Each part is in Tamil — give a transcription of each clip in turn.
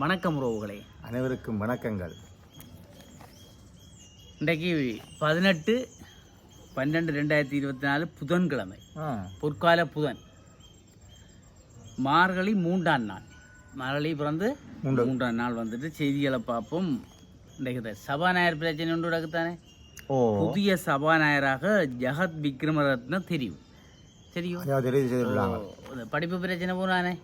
வணக்கம் உறவுகளே. அனைவருக்கும் வணக்கங்கள். இன்றைக்கு பதினெட்டு பன்னெண்டு ரெண்டாயிரத்தி இருபத்தி நாலு புதன்கிழமை. பொற்கால புதன். மார்கழி மூன்றாம் நாள். மார்கழி பிறந்து மூன்று. மூன்றாம் நாள் வந்துட்டு செய்திகளை பார்ப்போம். இன்றைக்கு சபாநாயகர் பிரச்சனை ஒன்று நடக்குதானே ஓ. புதிய சபாநாயகராக ஜெகத் விக்ரமரத்ன தெரியும். தெரியும்? படிப்பு பிரச்சனை போனானே.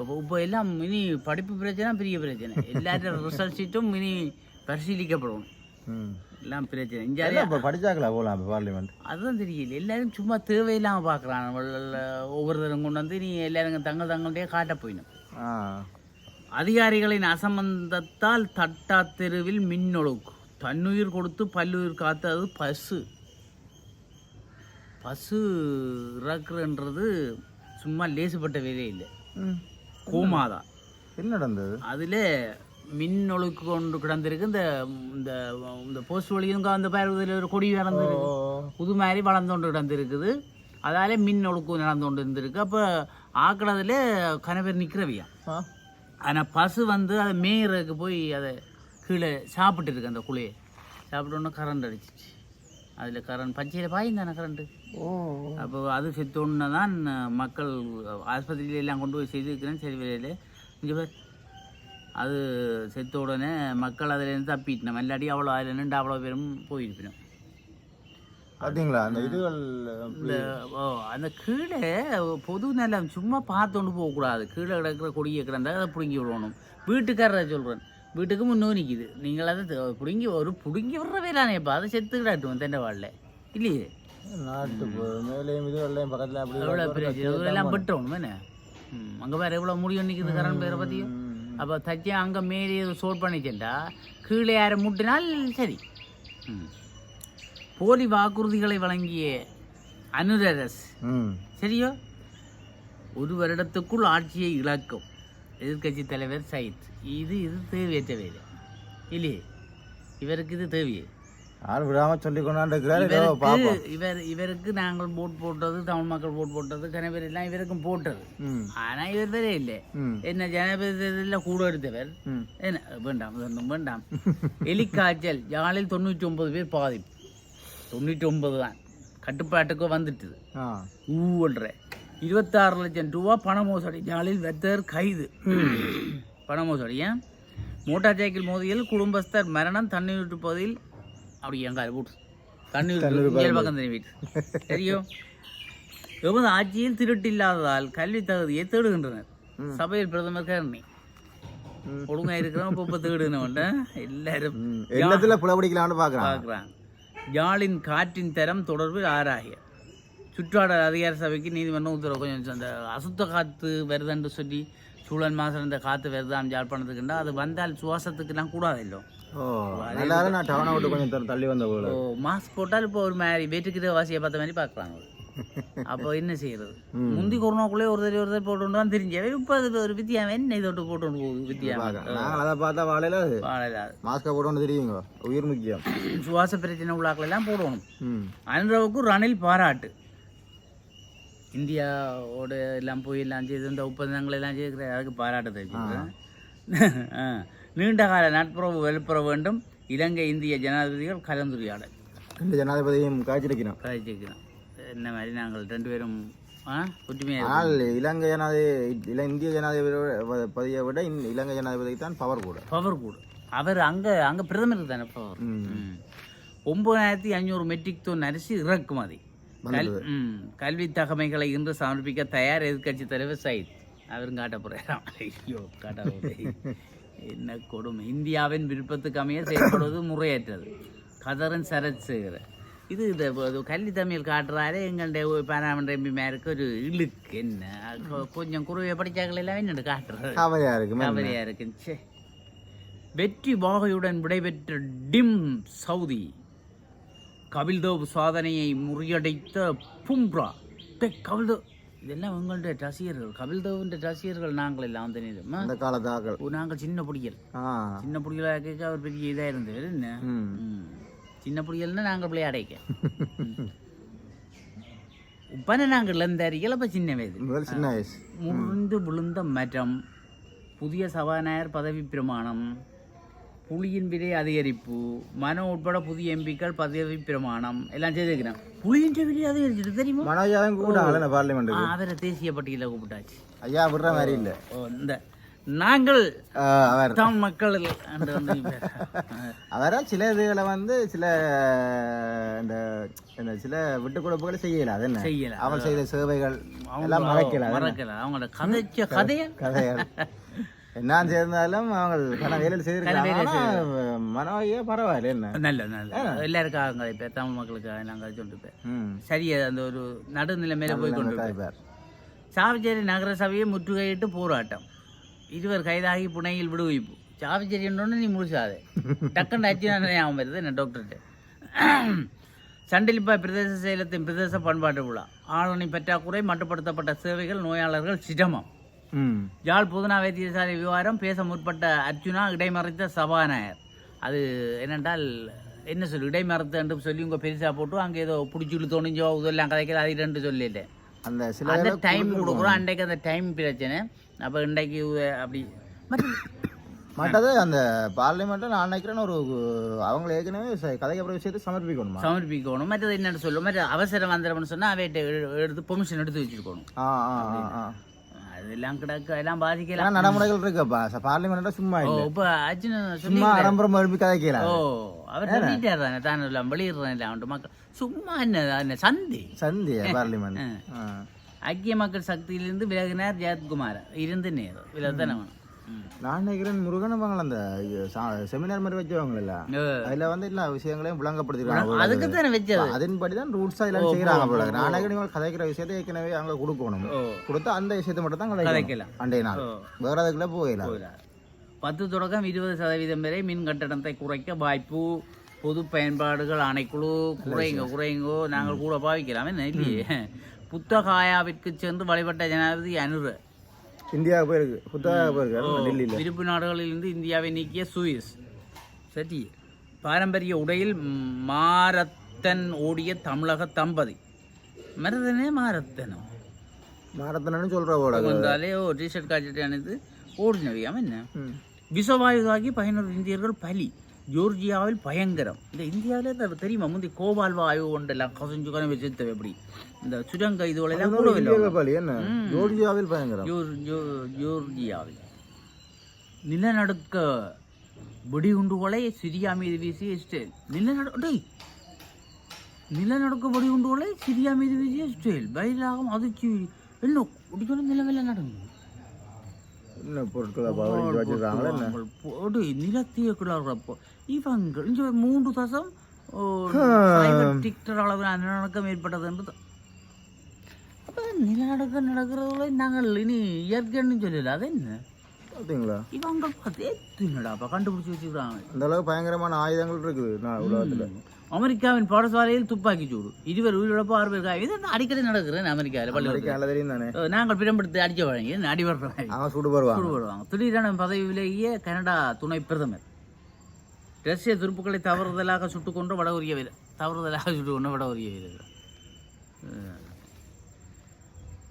இப்போ இப்போ எல்லாம் இனி படிப்பு பிரச்சனை பெரிய பிரச்சனை. எல்லாரும் ரிசல்ட் ஷீட்டும் இனி பரிசீலிக்கப்படும் எல்லாம் பிரச்சனை. இங்கே இப்போ படிச்சாங்களா? போகலாம் பார்லிமெண்ட் அதுதான் தெரியல. எல்லாரும் சும்மா தேவையில்லாமல் பார்க்குறான் ஒவ்வொருத்தரும் கொண்டு வந்து நீ எல்லாரும் தங்கள் தங்கள்கிட்டயே காட்ட போயிடும் ஆ. அதிகாரிகளின் அசம்பந்தத்தால் தட்டா தெருவில் மின்னொழுக்கு தன்னுயிர் கொடுத்து பல்லுயிர் காத்தது பசு. பசு இறக்குறன்றது சும்மா லேசுப்பட்ட வேலையே இல்லை. ம் கோமாதான் என்ன நடந்தது? அதில் மின்னொழுக்கு கொண்டு கிடந்திருக்கு. இந்த இந்த இந்த போஸ்ட் வழியும் அந்த பேர் ஒரு கொடி வளர்ந்துருக்கு புது மாதிரி வளர்ந்து கொண்டு கிடந்திருக்குது. அதால மின் ஒழுக்கு நடந்து கொண்டு இருந்திருக்கு அப்போ ஆக்கினதுல கன பேர் நிற்கிறவியா ஆனால் பசு வந்து அதை மேயறதுக்கு போய் அதை கீழே சாப்பிட்டு இருக்கு அந்த குழியை. சாப்பிட்டோன்னே கரண்ட் அடிச்சிச்சு. அதில் கரண்ட் பச்சையில் பாயும் தானே கரண்ட்டு அப்போ அது செத்தோன்னு தான் மக்கள் ஆஸ்பத்திரியில எல்லாம் கொண்டு போய் செய்திருக்கிறேன் சரி வேலையில் இங்கே பார். அது செத்த உடனே மக்கள் அதுலேருந்து தப்பிட்டோம் இல்லாட்டி அவ்வளோ அதில் நின்று அவ்வளோ பேரும் போயிருப்பினோம் பார்த்தீங்களா அந்த இதுகள் அந்த கீழே பொது நிலம் சும்மா பார்த்தோண்டு போகக்கூடாது. கீழே கிடக்கிற கொடியை கிடந்தா அதை பிடுங்கி விடணும். வீட்டுக்காரரை சொல்கிறேன் வீட்டுக்கு முன்னோ நிற்கிது நீங்கள் அதை பிடுங்கி ஒரு பிடுங்கி விடுற வேலானேப்பா அதை செத்து கிடாட்டும் தென்னை வாழல இல்லையே? நாட்டு மேலேயும் இதுகள்லையும் பக்கத்தில் அப்படி எவ்வளோ பெரிய இதெல்லாம் விட்டுறணும் என்ன அங்கே வேறு எவ்வளோ முடியும் நிற்கிது கரண்ட் பேரை பற்றியும். அப்போ தச்சு அங்கே மேலே சோட் பண்ணிச்சேன்டா கீழே யாரை முட்டினால் சரி. ம். போலி வாக்குறுதிகளை வழங்கிய அனுரரஸ். சரியோ? ஒரு வருடத்துக்குள் ஆட்சியை இழக்கும். எதிர்க்கட்சி தலைவர் சயித். இது இது தேவையற்ற வேலை. இல்லையே? இவருக்கு இது தேவையே. யாரும் விடாமல் சொல்லி கொண்டாண்டு இருக்கிறாரு ஏதோ பார்ப்போம் இவருக்கு இவர் இவருக்கு நாங்கள் போட் போட்டது தமிழ் மக்கள் போட் போட்டது கணவர் எல்லாம் இவருக்கும் போட்டது. ம். ஆனா இவர் வேற இல்லை. என்ன ஜனாதிபதியில் கூட எடுத்தவர். என்ன வேண்டாம் வேண்டாம் வேண்டாம். எலிக்காய்ச்சல் யாழில் தொண்ணூற்றி ஒன்பது பேர் பாதிப்பு தொண்ணூற்றி ஒன்பது தான். கட்டுப்பாட்டுக்கு வந்துட்டுது. ஊன்ற இருபத்தாறு லட்சம் ரூபா பண மோசடி. ஜாலில் வெத்தர் கைது. பண மோசடி ஏன்? மோட்டார் சைக்கிள் மோதியில் குடும்பஸ்தர் மரணம் தண்ணீர் விட்டு பகுதியில் அப்படி எங்க போட்டு. தண்ணீர் இயல் பக்கம் தண்ணி வீட்டு. தெரியும்? எமது ஆட்சியில் திருட்டு இல்லாததால் கல்வி தகுதியை தேடுகின்றனர். சபையில் பிரதமர் கருணை. ஒழுங்கா இருக்கிறவன் இப்போ தேடுனவன்ட்ட எல்லாரும் எல்லாத்துல புலப்படிக்கலாம்னு பார்க்குறான் பார்க்குறாங்க யாழின் காற்றின் தரம் தொடர்பில் ஆராய. சுற்றாடல் அதிகார சபைக்கு நீதிமன்றம் உத்தரவு. கொஞ்சம் அந்த அசுத்த காற்று வருதுன்னு சொல்லி சூழல் மாசம் இந்த காற்று வருதாம் யாழ்ப்பாணத்துக்குண்டா. அது வந்தால் சுவாசத்துக்குலாம் கூடாது இல்லை எல்லாரும் நான் டவுனை விட்டு கொஞ்சம் தள்ளி- வந்த போல. மாஸ்க் போட்டால் இப்போ ஒரு மாதிரி வீட்டுக்கு வாசியை பார்த்த மாதிரி பார்க்குறாங்க அப்போ என்ன செய்யறது. முந்தி கொரோனாக்குள்ளே ஒரு தடவை ஒரு தடவை போட்டு தான் தெரிஞ்சவன் இப்போ அது ஒரு வித்தியாம என்ன இதோட்டு போட்டு போகுது? வித்தியாம நாங்கள் அதை பார்த்தா வாழையில அது. வாழலாது மாஸ்கை போட்டு தெரியுங்க. உயிர் முக்கியம். சுவாச பிரச்சனை உள்ளாக்களெல்லாம் போடணும். ம். அனுரவுக்கு ரணில் பாராட்டு. இந்தியாவோட எல்லாம் போய் எல்லாம் செய்து இந்த ஒப்பந்தங்கள் எல்லாம் செய்கிற அதுக்கு பாராட்டு தெரிவிச்சுக்கிறேன் ஆ. நீண்ட கால நட்புறவு வெளிப்புற வேண்டும் இலங்கை இந்திய ஜனாதிபதிகள் கலந்துரையாடல் ரெண்டு ஜனாதிபதியும் காய்ச்சிருக்கிறோம். கழிச்சிக்கிறோம் என்ன மாதிரி நாங்கள் ரெண்டு பேரும் ஆனால் இலங்கை ஜனாதிபதி இந்திய ஜனாதிபதியை விட இலங்கை ஜனாதிபதிக்கு தான் பவர் கூட. பவர் கூட. அவர் அங்கே அங்கே பிரதமருக்கு தானே பவர். ஒன்பதாயிரத்தி ஐநூறு மெட்ரிக் டன் அரிசி இறக்குமதி. கல்வி தகமைகளை இன்று சமர்ப்பிக்க தயார் எதிர்க்கட்சி தலைவர் சயித். அவரும் காட்ட ஐயோ காட்ட என்ன கொடுமை? இந்தியாவின் விருப்பத்துக்கு அமைய செயல்படுவது முறையற்றது. கதரன் சரத் சேகர. இது இந்த கல்வி தமிழ் காட்டுறாரு. எங்கள்ட பாராமன்ற எம்பிமாருக்கு ஒரு இழுக்கு. என்ன? கொஞ்சம் குருவை படித்தாக்கள் எல்லாம் என்னென்னு காட்டுறாரு கவலையா இருக்கு மேம். கவலையா இருக்கு ச்சே. வெற்றி வாகையுடன் விடைபெற்ற டிம் சவுதி. கபில்தேவ் சாதனையை முறியடைத்த பும்ரா. கபில்தேவ் இதெல்லாம் உங்களுடைய ரசிகர்கள் கபில்தேவின் ரசிகர்கள் நாங்கள் எல்லாம் வந்து நிறுமா? அந்த காலத்தாக்கள். ஓ, நாங்கள் சின்ன ஆ. சின்ன புடியலாக கேட்க அவர் பெரிய இதாக இருந்தவர் என்ன. சின்ன புடியல்னா நாங்கள் விளையாடைக்க உப்பன நாங்கள் இழந்தாரிகள் அப்போ சின்ன வயது. சின்ன வயசு. முறிந்து விழுந்த மரம் புதிய சபாநாயகர் பதவி பிரமாணம் புலியின் விலை அதிகரிப்பு மனோ உட்பட புதிய எம்பிக்கள் பதவி பிரமாணம் எல்லாம் செய்திருக்கிறேன். புலியின் விலை அதிகரிச்சிட்டு தெரியுமா? மனோஜாவும் பார்லிமெண்ட்டுக்கு. ஆ, அவரை தேசிய பட்டியலில் கூப்பிட்டாச்சு. ஐயா விடுற மாதிரி இல்லை. இந்த நாங்கள் அவர். தமிழ் மக்கள் என்று வந்து இப்ப, அவரை சில இதுகளை வந்து சில இந்த இந்த சில விட்டு கொடுப்புகளை செய்யல. அது என்ன? செய்யல. அவன் செய்த சேவைகள் அவங்க எல்லாம் மறைக்கல? மறக்கல. அவங்களோட கதைச்ச கதையை? கதைகள். என்ன சேர்ந்தாலும் அவங்க கன வேலையில் செய்திருக்காங்க ஆனா, மனோஜியே பரவாயில்ல என்ன? நல்ல நல்ல. எல்லாருக்காக இப்போ தமிழ் மக்களுக்காக நாங்கள் ம். சரியா அந்த ஒரு நடுநிலைமையில போய் கொண்டு சாவச்சேரி நகரசபையை முற்றுகையிட்டு போராட்டம். இருவர் கைதாகி புனையில் விடுவிப்பு சாவச்சேரி நீ முழுசாதே டக்குன்னு அச்சு ஞாபகம் வருது என்ன டாக்டர்கிட்ட சண்டிலிப்பாய் பிரதேச சேலத்தின் பிரதேச பண்பாட்டு விழா. ஆளுநை பற்றாக்குறை மட்டுப்படுத்தப்பட்ட சேவைகள் நோயாளர்கள் சிரமம். யாழ் புதுனா வைத்தியசாலை விவகாரம் பேச முற்பட்ட அர்ஜுனா இடைமறைத்த சபாநாயகர். அது என்னென்றால் என்ன சொல்லு இடைமறைத்து என்று சொல்லி உங்க பெருசா போட்டு அங்கே ஏதோ பிடிச்சி இழுத்தோணிஞ்சோ இதெல்லாம் கதைக்கல அது ரெண்டு சொல்லிட்டு. அந்த சில அந்த டைம் கொடுக்குறோம். அன்றைக்கு அந்த டைம் பிரச்சனை. அப்போ இன்றைக்கு உ- அப்படி. மற்ற மற்றது அந்த பார்லிமெண்ட்டில் நான் நினைக்கிறேன் ஒரு அவங்க ஏற்கனவே கதைக்கப்புற விஷயத்தை சமர்ப்பிக்கணுமா? சமர்ப்பிக்கணும். மற்றது என்னன்னு சொல்லும் மற்ற அவசரம் வந்துடும்னு சொன்னால் அவைகிட்ட எடுத்து பெர்மிஷன் எடுத்து வச்சுருக்கணும். ஆ ஆ ஆ. அதெல்லாம் கிடக்கு எல்லாம் பாதிக்கலாம் நடைமுறைகள் இருக்குப்பா பார்லிமெண்ட்டா சும்மா இல்லை இப்போ அர்ஜுன் சும்மா ஆடம்பரம் எழுப்பி கதைக்கலாம் ஓ அவர் சொல்லிட்டார் தானே தான் எல்லாம் வெளியிடுறேன் இல்லை அவன்ட்டு மக்கள் சும்மா என்ன சந்தி சந்தியா பார்லிமெண்ட். ஐக்கிய மக்கள் சக்தியிலிருந்து விலகினார் ஜெயத்குமார் இருந்து நேர் வேணும் ம். நான் நினைக்கிறேன் முருகன் அவங்க அந்த செமினார் மாதிரி வச்சவங்கள ஓ, அதுல வந்து எல்லா விஷயங்களையும் விளங்கப்படுத்திருக்காங்க அதுக்கு தானே வச்சது. அதன்படி தான் ரூட்ஸா எல்லாம் செய்யறாங்க போல நான் நினைக்கிறேன் கதைக்கிற விஷயத்தை ஏற்கனவே அவங்க கொடுக்கணும். கொடுத்தா அந்த விஷயத்தை மட்டும் தான் கதைக்கலாம். அண்டைய நாள். வேற அதுக்குள்ள போகிறார். பத்து தொடக்கம் இருபது சதவீதம் வரை மின் கட்டணத்தை குறைக்க வாய்ப்பு பொது பயன்பாடுகள் ஆணைக்குழு குறைங்க குறைங்கோ நாங்கள் கூட பாவிக்கலாம் இல்லையே? புத்தகாயாவிற்கு சென்று வழிபட்ட ஜனாதிபதி அனுரு. இந்தியா போயிருக்கு. புத்தக போயிருக்கு டெல்லியில. விருப்பு நாடுகளிலிருந்து இந்தியாவை நீக்கிய சுயிஸ். சரி. பாரம்பரிய உடையில் மாரத்தன் ஓடிய தமிழக தம்பதி. மரதனே மாரத்தனம் மாரத்தனன்னு சொல்ற போல வந்தாலே ஓ டிஷர்ட் காய்ச்சிட்டு அணிந்து ஓடினவையாம என்ன? ம். விஷவாயுதாகி பதினோரு இந்தியர்கள் பலி. ஜோர்ஜியாவில் பயங்கரம். இந்த இந்தியாவிலே இந்த தெரியுமா? முந்தி கோபால் வாயு ஒன்றெல்லாம் கசஞ்சு கனவு வச்சுத்தவை எப்படி இந்த சுரங்க இதுவெல்லாம் கூட இல்லை இந்தியா பாலி என்ன? ஜோர்ஜியாவில் பயங்கரம். ஜோர்ஜியாவில். நிலநடுக்க வெடிகுண்டுகளை சிரியா மீது வீசிய இஸ்ரேல். நிலநடு நிலநடுக்க வெடிகுண்டுகளை சிரியா மீது வீசிய இஸ்ரேல். பயிலாகும் அதிர்ச்சி. என்ன ஒடிக்கணும் நிலவெல்லாம் நடந்தது என்ன பொருட்களை நிலத்திய இவங்க இங்க மூன்று தசம் டிக்டர் அளவில் நிலநடுக்கம் ஏற்பட்டது என்று அப்போ நிலநடுக்கம் நடக்கிறதுல நாங்கள் இனி இயற்கைன்னு சொல்லல அது என்ன பார்த்தீங்களா இவங்க பார்த்து என்னடாப்பா கண்டுபிடிச்சி வச்சுக்கிறாங்க அந்த அளவுக்கு பயங்கரமான ஆயுதங்கள் இருக்குது நான் உலகத்துல அமெரிக்காவின் பாடசாலையில் துப்பாக்கி சூடு இருவர் உயிரிழப்பு ஆறு பேர் காயம். இது அடிக்கடி நடக்குது அமெரிக்காவில் பள்ளி அமெரிக்கா நல்லா தெரியும் தானே நாங்கள் பிடம்பெடுத்து அடிக்க வழங்கி சுடு வருவாங்க வருவாங்க திடீரென பதவியிலேயே கனடா துணை பிரதமர் ரஷ்ய துருப்புக்களை தவறுதலாக சுட்டுக் கொண்டு வடகொரிய வீரர். தவறுதலாக சுட்டுக் கொண்டு வடகொரிய வீரர்.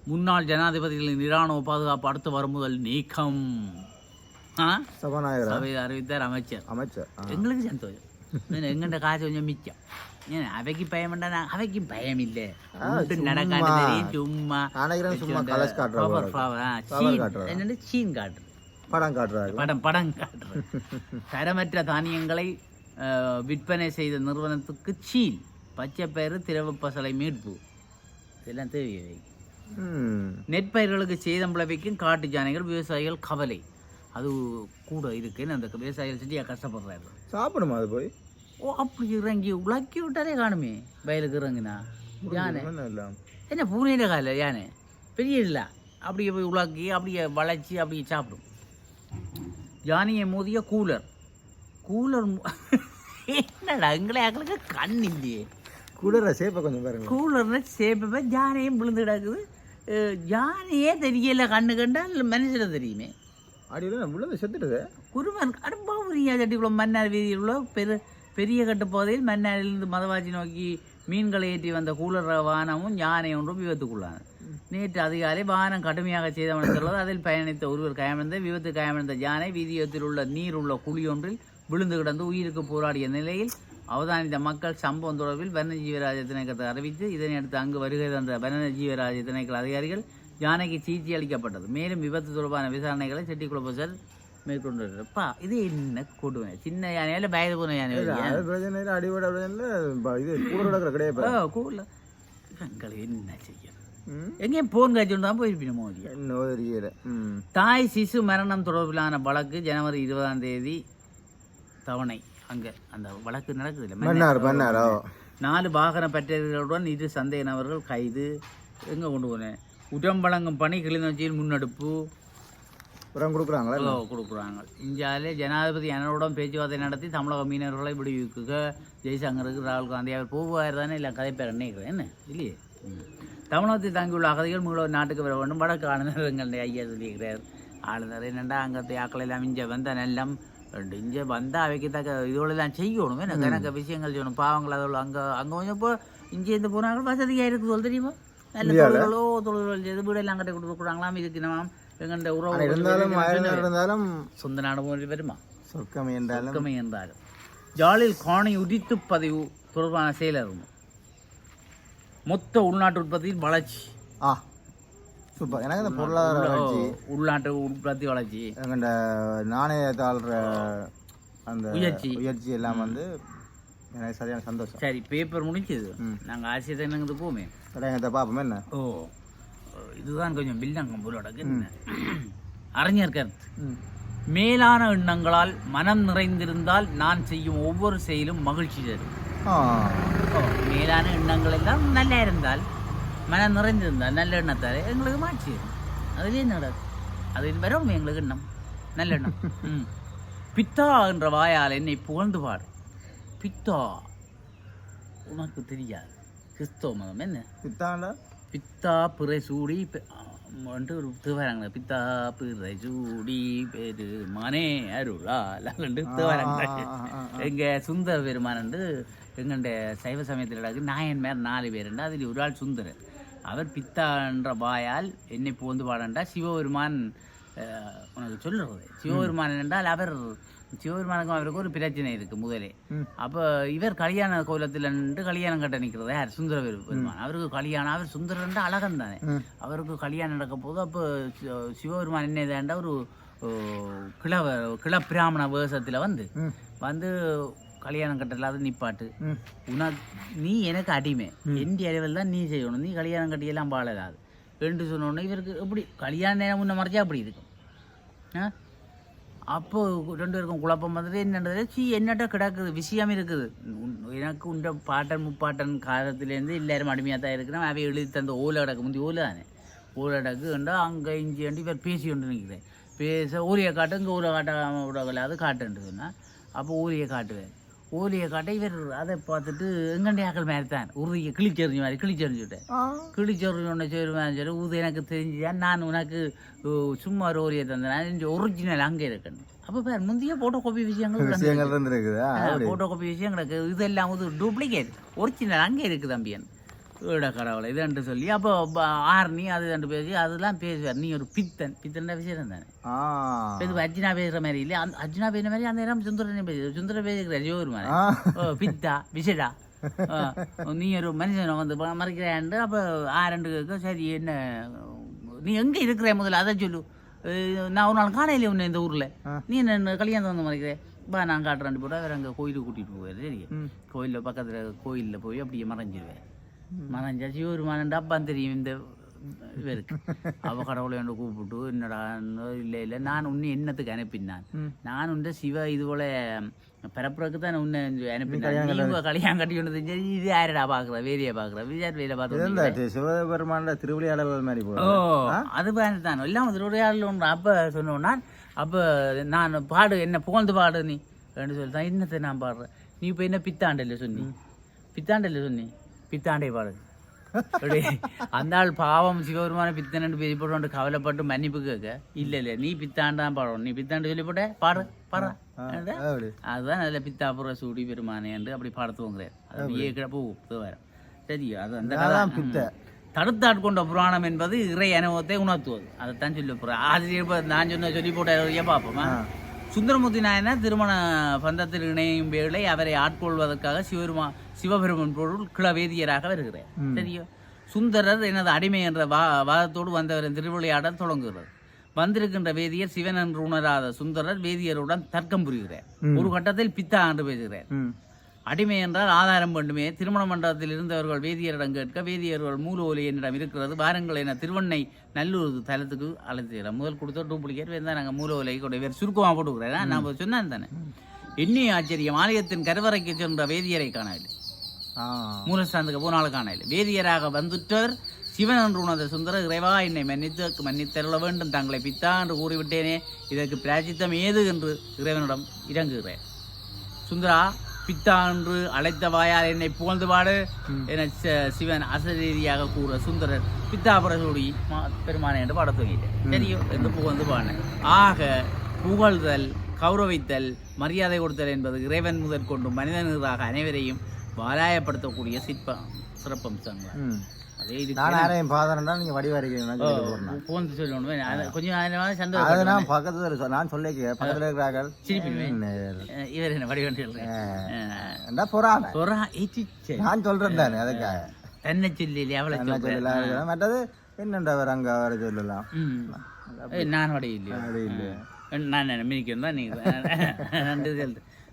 முன்னாள் ஜனாதிபதிகளின் இராணுவ பாதுகாப்பு அடுத்து வரும் முதல் நீக்கம். சபாநாயகரா? சபை அறிவித்தார் அமைச்சர். அமைச்சர். எங்களுக்கு சந்தோஷம். எங்கண்ட காசு கொஞ்சம் மிச்சம். அவைக்கு பயம் வேண்டாம் அவைக்கு பயம் இல்லை நடக்காது சும்மா. சீன். காட்டுறதா? படம் காட்டுறாரு. படம் படம் காட்டுறது தரமற்ற தானியங்களை விற்பனை செய்த நிறுவனத்துக்கு சீன் பச்சை பயிறு திரவ பசலை மீட்பு. இதெல்லாம் தேவை ம். நெற்பயிர்களுக்கு சேதம் விளைவிக்கும் காட்டு ஜானைகள் விவசாயிகள் கவலை. அது கூட இருக்குன்னு அந்த விவசாயிகள் சரியா கஷ்டப்படுறாரு. சாப்பிடுமா அது போய்? ஓ அப்படி இறங்கி உலக்கி விட்டாலே காணுமே. வயலுக்கு இறங்குனா. யானை. என்ன பூனையில கால யானை? பெரிய இல்லை. அப்படியே போய் உலக்கி அப்படியே வளைச்சி அப்படியே சாப்பிடும். யானையை மோதிய கூலர். கூலர் என்னடா எங்களை ஆக்களுக்கு கண் இல்லையே. குளிர சேப்பை கொஞ்சம் பாருங்க. கூலர்னு சேப்ப யானையும் விழுந்து கிடக்குது. யானையே தெரியல கண்ணு கண்டால் மனுஷனை தெரியுமே. அடியில் விழுந்து செத்துடுது குருமன் கடுப்பாவுரியா சட்டிக்குள்ள மன்னார் வீதியில் உள்ள பெரு பெரிய கட்டுப்பாதையில் மன்னாரிலிருந்து மதவாச்சி நோக்கி மீன்களை ஏற்றி வந்த கூலர் வானமும் யானை ஒன்றும் விபத்துக்குள்ளான நேற்று அதிகாலை வாகனம் கடுமையாக சேதமடைந்துள்ளது அதில் பயணித்த ஒருவர் காயமடைந்த விபத்து காயமடைந்த யானை வீதியோரத்தில் உள்ள நீர் உள்ள குழி ஒன்றில் விழுந்து கிடந்து உயிருக்கு போராடிய நிலையில் அவதானித்த மக்கள் சம்பவம் தொடர்பில் வனஜீவராஜ திணைக்களத்தை அறிவித்து இதனையடுத்து அங்கு வருகை தந்த வனஜீவராஜ திணைக்கள அதிகாரிகள் யானைக்கு சிகிச்சை அளிக்கப்பட்டது. மேலும் விபத்து தொடர்பான விசாரணைகளை செட்டிக்குளம் போலீசார் மேற்கொண்டு வருகிறப்பா இது என்ன கொடுமை? சின்ன யானையால பயந்து போன யானை பிரச்சனை அடிபட இது கூட கிடையாது. என்ன செய்யணும் ம் எங்கேயும் போன் காய்ச்சல் தான் போயிருப்பீங்க மோதி. தாய் சிசு மரணம் தொடர்பிலான வழக்கு ஜனவரி இருபதாம் தேதி தவணை. அங்க அந்த வழக்கு நடக்குது நாலு வாகன பற்றியர்களுடன் இரு சந்தேக நபர்கள் கைது. எங்க கொண்டு போனேன் உடம் வழங்கும் பணி கிளிநொச்சியில் முன்னெடுப்பு. உரம் கொடுக்குறாங்களா கொடுக்குறாங்க. இந்தியாவிலே ஜனாதிபதி அண்ணனுடன் பேச்சுவார்த்தை நடத்தி தமிழக மீனவர்களை விடுவிக்குக ஜெய்சங்கருக்கு ராகுல் காந்தி அவர் போவார் தானே? இல்லை கதைப்பேர் நினைக்கிறேன் என்ன? இல்லையே. தமிழகத்தில் தங்கியுள்ள அகதிகள் மீள நாட்டுக்கு வர வேண்டும். வடக்கு ஆளுநர் எங்களுடைய ஐயா சொல்லியிருக்கிறார். ஆளுநர் என்னண்டா அங்கத்தை ஆக்கள் எல்லாம் இங்கே வந்த நெல்லம். இங்கே வந்தால் அவைக்கு தக்க இதோடலாம் செய்யணும். என்ன கணக்க விஷயங்கள் செய்யணும். பாவங்கள் அதோட அங்கே அங்கே கொஞ்சம் இப்போ இங்கே இருந்து போனாங்க வசதியாக இருக்குது சொல்ல தெரியுமா நல்ல தொழில்களோ தொழில்கள் செய்து வீடெல்லாம் அங்கிட்ட கொடுக்குறாங்களாம் இதுக்கு நம்ம எங்கள்கிட்ட இருந்தாலும் உறவு ஆயிரம் இருந்தாலும் சொந்த நாடு போல் வருமா சொர்க்கம் என்றாலும் சொர்க்கமே என்றாலும் ஜாலில் காணி உதித்து பதிவு தொடர்பான செயலர் மொத்த உள்நாட்டு உற்பத்தியில் வளர்ச்சி. ஆ சூப்பர். எனக்கு இந்த பொருளாதார வளர்ச்சி உள்நாட்டு உற்பத்தி வளர்ச்சி. எங்கண்ட நாணயத்தாள்ற அந்த உயர்ச்சி. உயர்ச்சி எல்லாம் வந்து எனக்கு சரியான சந்தோஷம். சரி பேப்பர் முடிஞ்சது. நாங்கள் ஆசிரியர் என்னங்கிறது போமே. கடையத்தை பார்ப்போம் என்ன? ஓ இதுதான் கொஞ்சம் பில்லங்கம் போலோட அறிஞர் கருத்து மேலான எண்ணங்களால் மனம் நிறைந்திருந்தால் நான் செய்யும் ஒவ்வொரு செயலும் மகிழ்ச்சி தரும். மேலான எண்ணங்கள் எல்லாம் நல்லா இருந்தால் மனம் நிறைந்திருந்தால் நல்ல எண்ணத்தால் எங்களுக்கு வரும். அதுலேயே நடக்கும் அது வரும் எங்களுக்கு எண்ணம் நல்ல எண்ணம் ம். பித்தா என்ற வாயால் என்னை புகழ்ந்து பாடு பித்தா உனக்கு தெரியாது கிறிஸ்தவ மதம் என்ன பித்தாண்டா பித்தா பிறை சூடி வந்துட்டு ஒரு திருவரங்க பித்தா பிறை சூடி பெரு மனே அருளா கண்டு திருவரங்க ஆ, ஆ, ஆ. எங்க சுந்தர பெருமானண்டு எங்கண்ட சைவ சமயத்தில் நடக்கு நாயன் மேர் நாலு பேருண்டு அதில் ஒரு ஆள் சுந்தரர். அவர் பித்தா என்ற வாயால் என்னை புகழ்ந்து பாடண்டா. சிவபெருமான் உனக்கு சொல்லுறது சிவபெருமான் என்றால் அவர் சிவபெருமானுக்கும் அவருக்கு ஒரு பிரச்சனை இருக்கு முதலே. அப்போ இவர் கல்யாண கோலத்தில் நின்று கல்யாணம் கட்ட நிற்கிறது யார்? சுந்தர பெருமான் அவருக்கு கல்யாணம் அவர் சுந்தரன் அழகன் தானே. அவருக்கு கல்யாணம் நடக்க போது அப்போ சிவபெருமான் என்ன இதாண்டா ஒரு ஓ, கிழவ கிளப்பிராமண வேஷத்தில் வந்து. வந்து கல்யாணம் கட்டலாத நிப்பாட்டு. உனக்கு நீ எனக்கு அடிமை. எந்த அளவில் தான் நீ செய்யணும். நீ கல்யாணம் கட்டியெல்லாம் பாழலாது என்று சொன்னோடனே இவருக்கு எப்படி கல்யாண நேரம் முன்ன மறைச்சா அப்படி இருக்கும். ஆ? அப்போ ரெண்டு பேருக்கும் குழப்பம் வந்துட்டு என்னன்றது சி என்னட்ட கிடக்குது விஷயம் இருக்குது. எனக்கு உண்ட பாட்டன் முப்பாட்டன் காலத்துலேருந்து எல்லாரும் அடிமையாக தான் இருக்கிறேன் அவை எழுதி தந்த ஓலை கிடக்கு முந்தி ஓலை தானே? ஓலை கிடக்குண்டா அங்கே இஞ்சி அண்டி இவர் பேசி கொண்டு நிற்கிறேன் பேச ஊரியை காட்டு இங்கே ஊரை காட்ட விடக்கூடாது காட்டுன்ட்டு சொன்னால் அப்போ ஊரியை காட்டுவேன். ஊரியை காட்ட இவர் அதை பார்த்துட்டு எங்கண்டைய ஆக்கள் மாதிரி தான். உறுதியை கிழிச்செறிஞ்ச மாதிரி கிழிச்செறிஞ்சுட்டேன் ஆ. கிழிச்சொரு சேருவேன் சரி ஊது எனக்கு தெரிஞ்சுதா? நான் உனக்கு சும்மா ஒரு ஓரியை தந்தேன். ஒரிஜினல் அங்கே இருக்கணும் அப்போ பேர் முந்தைய ஃபோட்டோ காப்பி விஷயங்கள் ஃபோட்டோ காப்பி விஷயம் கிடக்கு இதெல்லாம் வந்து டூப்ளிகேட் ஒரிஜினல் அங்கே இருக்குது தம்பியன் ஏட கடவுளை இதுன்ட்டு சொல்லி. அப்போ ஆர்னி அது ரெண்டு பேசி அதெல்லாம் பேசுவார். நீ ஒரு பித்தன். பித்தன் விஷயம் தானே? இது அர்ஜுனா பேசுகிற மாதிரி இல்லையா? அந்த அர்ஜுனா பேசுகிற மாதிரி அந்த நேரம் சுந்தரனே பேசுது சுந்தர பேசுகிற ஜோர் மாதிரி. ஓ பித்தா விசடா ஆ, நீ ஒரு மனுஷனை வந்து மறைக்கிறாண்டு அப்போ ஆரண்டு கேட்க சரி என்ன நீ எங்கே இருக்கிற முதல்ல? அதை சொல்லு. நான் ஒரு நாள் காணையில உன்னை இந்த ஊரில். நீ என்ன கல்யாணம் வந்து மறைக்கிற? பா நான் காட்டுறாண்டு போட்டு அவர் அங்கே கோயிலுக்கு கூட்டிகிட்டு போவார் சரி. கோயிலில் பக்கத்தில் கோயிலில் போய் அப்படியே மறைஞ்சிருவேன். மறைஞ்சா சிவபெருமானண்டா அப்பான் தெரியும் இந்த இவருக்கு அவ கடவுளை ஒன்று கூப்பிட்டு என்னடா இல்லை இல்லை நான் உன்னை என்னத்துக்கு அனுப்பினான். நான் உண்ட சிவ இது போல பரப்புறதுக்கு தான் உன்னை அனுப்பினான் நீ உங்க கல்யாணம் கட்டி கொண்டு இது யாரடா பார்க்குற வேலையை பார்க்குற விஜயார் வேலை பார்த்து சிவபெருமான திருவிளையாடல் மாதிரி ஓ அது தான் எல்லாம் திருவிளையாடல் ஒன்று அப்போ சொன்னோன்னா அப்போ நான் பாடு என்ன புகழ்ந்து பாடு நீ அப்படின்னு சொல்லி தான் என்னத்தை நான் பாடுறேன் நீ இப்போ என்ன பித்தாண்டல்ல சொன்னி பித்தாண்டல்ல சொன்னி பித்தாண்டை பாடு அப்படி அந்த ஆள் பாவம் சிவபெருமான பித்தனு பேசி போட்டு கவலைப்பட்டு மன்னிப்பு கேட்க இல்லை இல்லை நீ பித்தாண்டு தான் பாடணும் நீ பித்தாண்டு சொல்லி போட்ட பாடு பாடுற அதுதான் அதில் பித்தாப்புற சூடி பெருமானேண்டு அப்படி பாட தூங்குறேன் அது அப்படியே கிடப்பு வரும் சரி அது அந்த பித்த தடுத்தாட்கொண்ட புராணம் என்பது இறை அனுபவத்தை உணர்த்துவது அதைத்தான் சொல்லி போகிறேன் ஆசிரியர் நான் சொன்ன சொல்லி போட்ட பார்ப்போமா சுந்தரமூர்த்தி நாயனார் திருமண பந்தத்தில் இணையும் வேளை அவரை ஆட்கொள்வதற்காக சிவபெருமா சிவபெருமன் பொருள் கிளவேதியராக வருகிறார். சரியோ சுந்தரர் எனது அடிமை என்ற வா வாதத்தோடு வந்தவரின் திருவிளையாடல் தொடங்குகிறது. வந்திருக்கின்ற வேதியர் சிவன் என்று உணராத சுந்தரர் வேதியருடன் தர்க்கம் புரிகிறார். ஒரு கட்டத்தில் பித்தா என்று பேசுகிறார். அடிமை என்றால் ஆதாரம் வேண்டுமே. திருமண மண்டபத்தில் இருந்தவர்கள் வேதியரிடம் கேட்க வேதியர்கள் மூல ஒலி என்னிடம் இருக்கிறது. வாருங்கள் என திருவண்ணை நல்லூர் தலத்துக்கு அழைத்துக்கிறேன் முதல் கொடுத்த டூப்ளிகேட் வேறு நாங்கள் மூல ஒலை கூட வேறு சுருக்கமாக போட்டுக்கிறேன் நான் சொன்னேன் தானே. எண்ணி ஆச்சரியம் ஆலயத்தின் கருவறைக்கு சென்ற வேதியரை காணவில்லை மூலஸ்தானத்துக்கு போனாலும் காணவில்லை வேதியராக வந்துட்டவர் சிவன் என்று உணர்ந்த சுந்தர இறைவா என்னை மன்னித்து மன்னித்தருள வேண்டும். தங்களை பித்தா என்று கூறிவிட்டேனே. இதற்கு பிராச்சித்தம் ஏது? என்று இறைவனிடம் இறங்குகிறேன் சுந்தரா பித்தா என்று அழைத்த வாயால் என்னை புகழ்ந்து பாடு என சிவன் அசரீதியாக கூற சுந்தரர் பித்தா பிரசூடி பெருமானை என்று பாட துவங்கிட்டேன். சரியோ என்று புகழ்ந்து பாடினேன். ஆக புகழ்தல் கௌரவித்தல் மரியாதை கொடுத்தல் என்பது இறைவன் முதற் கொண்டு மனிதனுக்காக அனைவரையும் வாலாயப்படுத்தக்கூடிய சிற்ப சிறப்பம்சங்கள். நான் யாரையும் பாதறேன்டா நீங்க வடிவாரிக்கிறீங்க போறேன். புகழ்ந்து சொல்லணும் கொஞ்சம் அது சந்தோஷம் நான் பக்கத்துல இருக்க- நான் சொல்லிக்க பக்கத்துல இருக்கிறார்கள். அஹ் இவர் என்ன வடிவண்டு சொல்றேன் என்ன போறாங்க சொரா ஏச்சிச்சே. நான் சொல்றேன் தானே அதுக்காக. தன்னை சொல்லி என்ன சொல்றேன். சொல்லலாம் மற்றது என்னண்டா அவர் அங்க வர சொல்லலாம் நான் வடை இல்லையோ நான் என்ன தான் நீங்க. ரெண்டு இது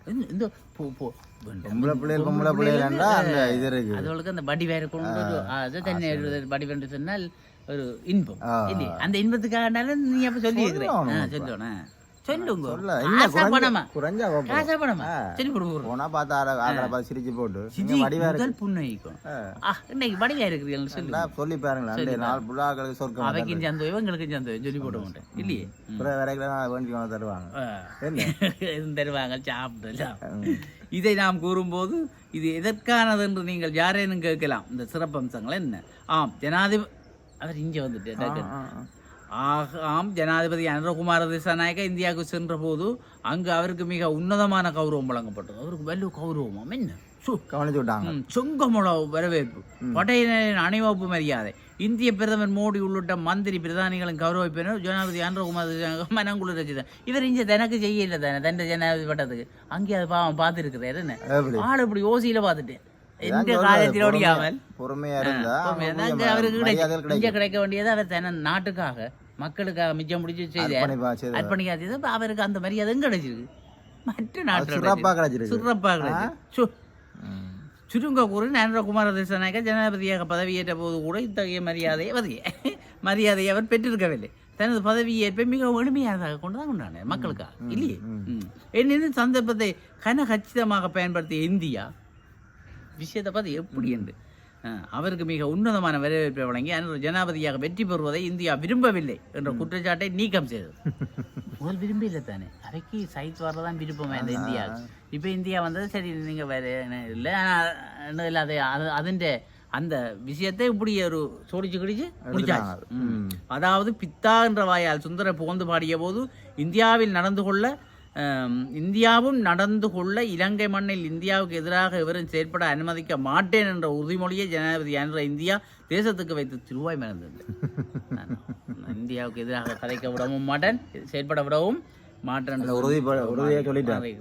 இந்த- போ போ. பொம்பளை பிள்ளைகள் பொம்பளை பிள்ளைகள்ன்றா அந்த இது இருக்கு. அதுகளுக்கு அந்த படி வேற கொண்டு அது தண்ணி படி வேண்டு சொன்னால் ஒரு இன்பம். அந்த இன்பத்துக்காகனாலும் நீ அப்ப சொல்லி இருக்கிறேன் சொல்லணும். சொல்லுங்க. குறைஞ்சா. காசா பணமா? போனா பார்த்தா ஆளை பார்த்து சிரிச்சு போட்டு. நீங்க வடிவா இருக்கு. புண்ணைக்கும் இன்னைக்கு வடிவா இருக்கிறீங்கன்னு சொல்லு பாருங்களேன். நாலு புள்ளாக்களுக்கு சொர்க்கம் அவைக்கும் சந்தோம் இவங்களுக்கும் சந்தோம் சொல்லி போட மாட்டேன். இல்லையே? அப்புறம் வரைக்கும் தருவாங்க. தருவாங்க? சாப்பிடலாம் இதை நாம் கூறும்போது இது எதற்கானது என்று நீங்கள் யாரேனும் கேட்கலாம். இந்த சிறப்பம்சங்கள் என்ன? ஆம் ஜனாதிபதி அவர் இங்கே வந்துட்டு ஆம் ஜனாதிபதி அனுரகுமார திசாநாயக்க இந்தியாவுக்கு சென்ற போது அங்கு அவருக்கு மிக உன்னதமான கௌரவம் வழங்கப்பட்டது. அவருக்கு வலு கௌரவம். என்ன? சு. கவனிச்சு விட்டாங்க. சொங்கமுள வரவேற்பு. படையினரின் அணிவகுப்பு மரியாதை. இந்திய பிரதமர் மோடி உள்ளிட்ட மந்திரி பிரதானிகளின் கௌரவிப்பினர். ஜனாதிபதி அனுரகுமார் மனங்குழு ரசிதான் இவர் இங்க தனக்கு செய்யல தானே தன் ஜனாதிபதி பட்டத்துக்கு. அங்கே அது பாவம் பார்த்துருக்குறாரு. என்ன? ஆள் இப்படி ஓசியில பார்த்துட்டேன் எந்த சொல்றது, காலத்தில் பொறுமையா- இருந்தா அவருக்கு கிடைக்க வேண்டியது அவர் தன நாட்டுக்காக. மக்களுக்காக மிச்சம் முடிச்சு செய்த இப்ப அவருக்கு அந்த மரியாதை எங்க கிடைச்சிருக்கு? மற்ற நாட்டில் கிடைச்சிருக்கு. சிறப்பாக கிடைச்சிருக்கு. சு ம். சுருங்க கூறி நரேந்திரகுமார திசாநாயக்க ஜனாதிபதியாக பதவியேற்ற போது கூட இத்தகைய மரியாதையை பதவி மரியாதையை அவர் பெற்றிருக்கவில்லை. தனது பதவியேற்பை மிக எளிமையானதாக கொண்டு தான் கொண்டாடினார் மக்களுக்காக இல்லையே? ம். என்னின் சந்தர்ப்பத்தை கன கச்சிதமாக பயன்படுத்திய இந்தியா விஷயத்தை பார்த்து எப்படி என்று. அவருக்கு மிக உன்னதமான வரவேற்பை வழங்கி அன்று ஜனாதிபதியாக வெற்றி பெறுவதை இந்தியா விரும்பவில்லை என்ற குற்றச்சாட்டை நீக்கம் செய்தது. முதல் விரும்பி இல்லை தானே? அவைக்கு சைத் வரதான் விருப்பமா இந்த இந்தியா. இப்போ இந்தியா வந்தது சரி நீங்க வேற இல்லை ஆனால் இல்லை அது அது அதிൻ്റെ அந்த விஷயத்தை இப்படி ஒரு சோடிச்சு கிடிச்சு முடிச்சாச்சு. அதாவது பித்தா என்ற வாயால் சுந்தர புகழ்ந்து பாடிய போது இந்தியாவில் நடந்து கொள்ள இந்தியாவும் நடந்து கொள்ள இலங்கை மண்ணில் இந்தியாவுக்கு எதிராக எவரும் செயற்பட அனுமதிக்க மாட்டேன் என்ற உறுதிமொழியை ஜனாதிபதி என்ற இந்தியா தேசத்துக்கு வைத்து திருவாய் மறந்தது. இந்தியாவுக்கு எதிராக கதைக்க விடவும் மாட்டேன் செயற்பட விடவும் மாட்டேன் சொல்லிட்டேன்.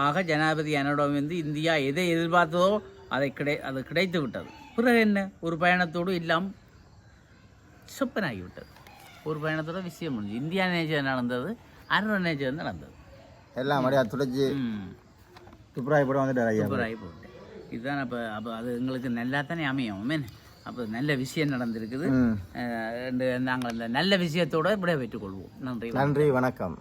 ஆக ஜனாதிபதி என்னிடம் வந்து இந்தியா எதை எதிர்பார்த்ததோ அதை கிடை அது கிடைத்து விட்டது. பிறகு என்ன? ஒரு பயணத்தோடு எல்லாம் சொப்பனாகிவிட்டது. ஒரு பயணத்தோட விஷயம் முடிஞ்சு. இந்தியா நேச்சர் நடந்தது. அருண நேச்சர் நடந்தது. எல்லாம் மரியாதை துடைச்சி துப்புராய் போட வந்துட்டார் ஐயா சூப்பராகி போட்டேன் இதுதான் அப்போ அப்போ அது எங்களுக்கு நல்லா தானே அமையும். மீன் அப்போ நல்ல விஷயம் நடந்திருக்குது. நாங்கள் அந்த நல்ல விஷயத்தோட விட பெற்றுக்கொள்வோம் நன்றி நன்றி வணக்கம்.